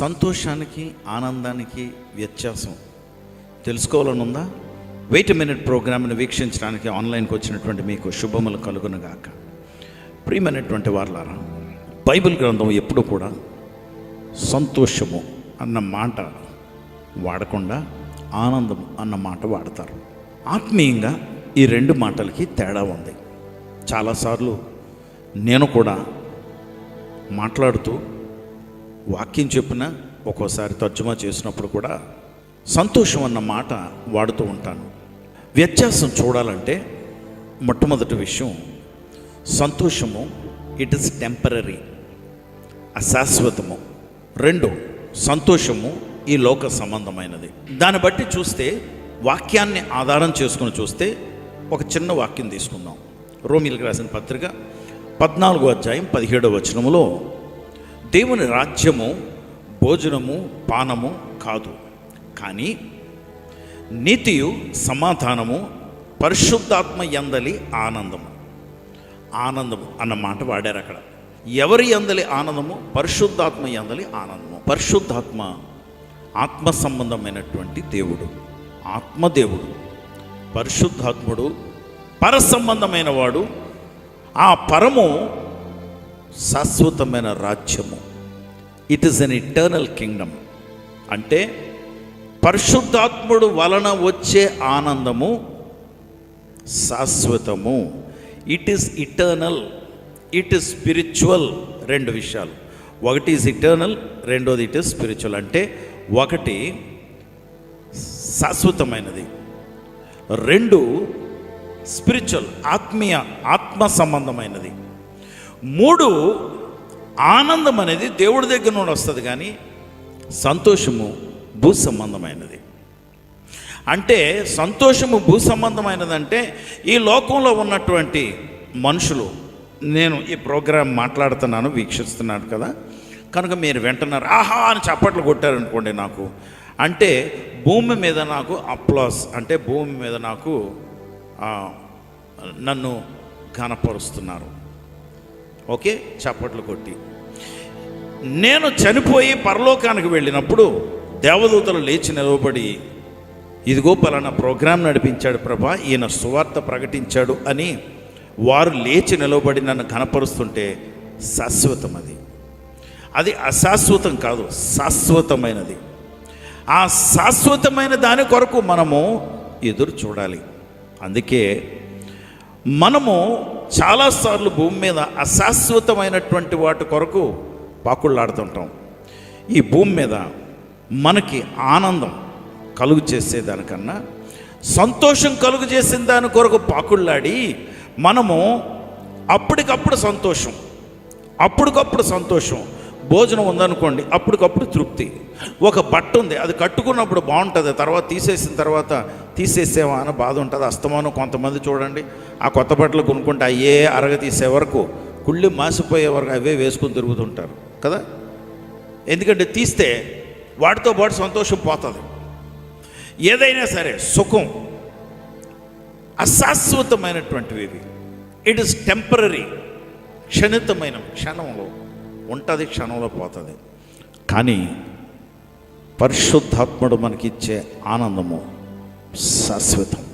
సంతోషానికి ఆనందానికి వ్యత్యాసం. తెలుసుకోవాలని ఉందా వెయిట్ మినిట్ ప్రోగ్రామ్ని వీక్షించడానికి ఆన్లైన్కి వచ్చినటువంటి మీకు శుభములు కలుగునుగాక. ప్రియమైనటువంటి వారులారా బైబిల్ గ్రంథం ఎప్పుడు కూడా సంతోషము అన్న మాట వాడకుండా ఆనందం అన్న మాట వాడతారు. ఆత్మీయంగా ఈ రెండు మాటలకి తేడా ఉంది. చాలాసార్లు నేను కూడా మాట్లాడుతూ వాక్యం చెప్పిన ఒక్కోసారి తర్జుమా చేసినప్పుడు కూడా సంతోషం అన్న మాట వాడుతూ ఉంటాను. వ్యత్యాసం చూడాలంటే మొట్టమొదటి విషయం సంతోషము ఇట్ ఇస్ టెంపరీ అశాశ్వతము. రెండు సంతోషము ఈ లోక సంబంధమైనది. దాన్ని బట్టి చూస్తే వాక్యాన్ని ఆధారం చేసుకుని చూస్తే ఒక చిన్న వాక్యం తీసుకుందాం. రోమిల్కి రాసిన పత్రిక పద్నాలుగో అధ్యాయం పదిహేడో వచనములో దేవుని రాజ్యము భోజనము పానము కాదు. కానీ నీతియు సమాధానము పరిశుద్ధాత్మ ఎందలి ఆనందము. ఆనందము అన్న మాట వాడారు అక్కడ. ఎవరి ఎందలి ఆనందము? పరిశుద్ధాత్మ ఎందలి ఆనందము. పరిశుద్ధాత్మ ఆత్మ సంబంధమైనటువంటి దేవుడు. ఆత్మదేవుడు. పరిశుద్ధాత్ముడు పర సంబంధమైన వాడు ఆ పరము శాశ్వతమైన రాజ్యము. It is an eternal kingdom అంటే పరిశుద్ధాత్ముడు వలన వచ్చే ఆనందము శాశ్వతము. It is eternal it is spiritual రెండు విషయాలు. ఒకటి ఈజ్ ఇటర్నల్ రెండోది ఇట్ ఈస్ స్పిరిచువల్ అంటే ఒకటి శాశ్వతమైనది. రెండు స్పిరిచువల్ ఆత్మీయ ఆత్మ సంబంధమైనది. మూడు ఆనందం అనేది దేవుడి దగ్గర నుండి వస్తుంది కానీ సంతోషము భూ సంబంధమైనది. అంటే సంతోషము భూ సంబంధమైనదంటే ఈ లోకంలో ఉన్నటువంటి మనుషులు నేను ఈ ప్రోగ్రాం మాట్లాడుతున్నాను వీక్షిస్తున్నాను కదా కనుక మీరు వింటున్నారు ఆహా అని చప్పట్లు కొట్టారనుకోండి నాకు. అంటే భూమి మీద నాకు అప్లాస్ అంటే భూమి మీద నాకు నన్ను ఘనపరుస్తున్నారు. ఓకే? చప్పట్లు కొట్టి. నేను చనిపోయి పరలోకానికి వెళ్ళినప్పుడు దేవదూతలు లేచి నిలవబడి ఇదిగో పలానా ప్రోగ్రాం నడిపించాడు ప్రభా ఈయన సువార్త ప్రకటించాడు అని వారు లేచి నిలవబడి నన్ను కనపరుస్తుంటే శాశ్వతం అది. అది అశాశ్వతం కాదు శాశ్వతమైనది. ఆ శాశ్వతమైన దాని కొరకు మనము ఎదురు చూడాలి. అందుకే మనము చాలాసార్లు భూమి మీద అశాశ్వతమైనటువంటి వాటి కొరకు పాకుళ్ళాడుతుంటాం ఈ భూమి మీద మనకి ఆనందం కలుగు చేసేదానికన్నా సంతోషం కలుగు చేసిన దాని కొరకు పాకుళ్ళాడి మనము అప్పటికప్పుడు సంతోషం అప్పటికప్పుడు సంతోషం భోజనం ఉందనుకోండి అప్పటికప్పుడు తృప్తి. ఒక బట్ట ఉంది అది కట్టుకున్నప్పుడు బాగుంటుంది తర్వాత తీసేసిన తర్వాత తీసేసేవా అని బాధ ఉంటుంది. అస్తమానం కొంతమంది చూడండి ఆ కొత్త బట్టలు కొనుక్కుంటే అయ్యే అరగ తీసే వరకు కుళ్ళి మాసిపోయే వరకు అవే వేసుకుని తిరుగుతుంటారు కదా? ఎందుకంటే తీస్తే వాటితో పాటు సంతోషం పోతుంది. ఏదైనా సరే సుఖం అశాశ్వతమైనటువంటివి ఇవి ఇట్ ఇస్ టెంపరీ క్షణితమైన క్షణంలో ఉంటుంది క్షణంలో పోతుంది. కానీ పరిశుద్ధాత్ముడు మనకిచ్చే ఆనందము శాశ్వతం.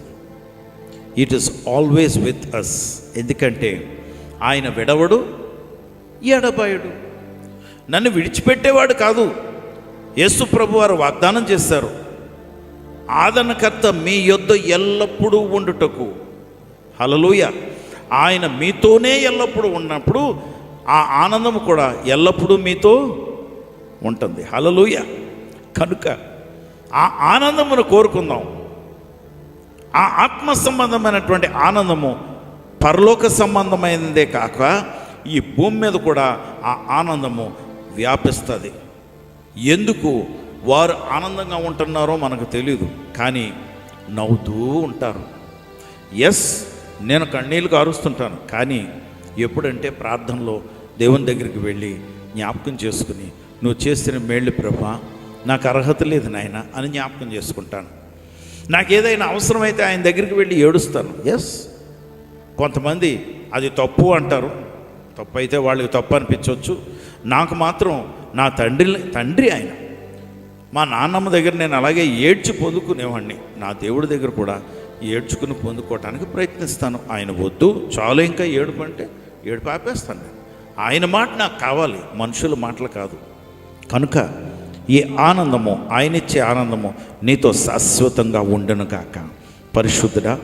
It is always with us ఎందుకంటే ఆయన విడవడు ఎడబాయుడు. నన్ను విడిచిపెట్టేవాడు కాదు. యేసు ప్రభు వారు వాగ్దానం చేస్తారు ఆదరణకర్త మీ యొద్ద ఎల్లప్పుడూ ఉండుటకు. హలలోయ ఆయన మీతోనే ఎల్లప్పుడూ ఉన్నప్పుడు ఆ ఆనందం కూడా ఎల్లప్పుడూ మీతో ఉంటుంది. హలలుయ కనుక ఆ ఆనందమును కోరుకుందాం. ఆ ఆత్మ సంబంధమైనటువంటి ఆనందము పరలోక సంబంధమైనదే కాక ఈ భూమి మీద కూడా ఆ ఆనందము వ్యాపిస్తుంది. ఎందుకు? వారు ఆనందంగా ఉంటున్నారో మనకు తెలియదు కానీ నవ్వుతూ ఉంటారు. ఎస్ నేను కన్నీళ్ళు కారుస్తుంటాను. కానీ ఎప్పుడంటే ప్రార్థనలో దేవుని దగ్గరికి వెళ్ళి జ్ఞాపకం చేసుకుని నువ్వు చేసిన మేళ్ళు ప్రభా నాకు అర్హత లేదు నాయన అని జ్ఞాపకం చేసుకుంటాను. నాకు ఏదైనా అవసరమైతే ఆయన దగ్గరికి వెళ్ళి ఏడుస్తాను. ఎస్ కొంతమంది అది తప్పు అంటారు. తప్పు అయితే వాళ్ళకి తప్పు అనిపించవచ్చు నాకు మాత్రం నా తండ్రి తండ్రి ఆయన. మా నాన్నమ్మ దగ్గర నేను అలాగే ఏడ్చి పొందుకునేవాడిని నా దేవుడి దగ్గర కూడా ఏడ్చుకుని పొందుకోవటానికి ప్రయత్నిస్తాను. ఆయన వద్దు చాలు ఇంకా ఏడుపు అంటే ఏడుపు ఆపేస్తాను నేను. ఆయన మాట నాకు కావాలి మనుషుల మాటలు కాదు. కనుక ఈ ఆనందము ఆయన ఇచ్చే ఆనందము నీతో శాశ్వతంగా ఉండను కాక పరిశుద్ధుడా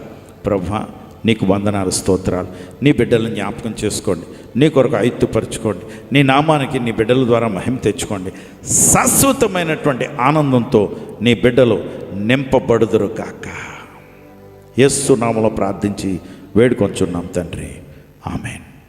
ప్రభా నీకు వందనాలు స్తోత్రాలు. నీ బిడ్డలను జ్ఞాపకం చేసుకోండి. నీ కొరకు ఐత్తుపరచుకోండి నీ నామానికి నీ బిడ్డల ద్వారా మహిమ తెచ్చుకోండి. శాశ్వతమైనటువంటి ఆనందంతో నీ బిడ్డలు నింపబడుదురు కాక యస్సు నామలో ప్రార్థించి వేడుకొంచున్నాం తండ్రి. ఆమెన్.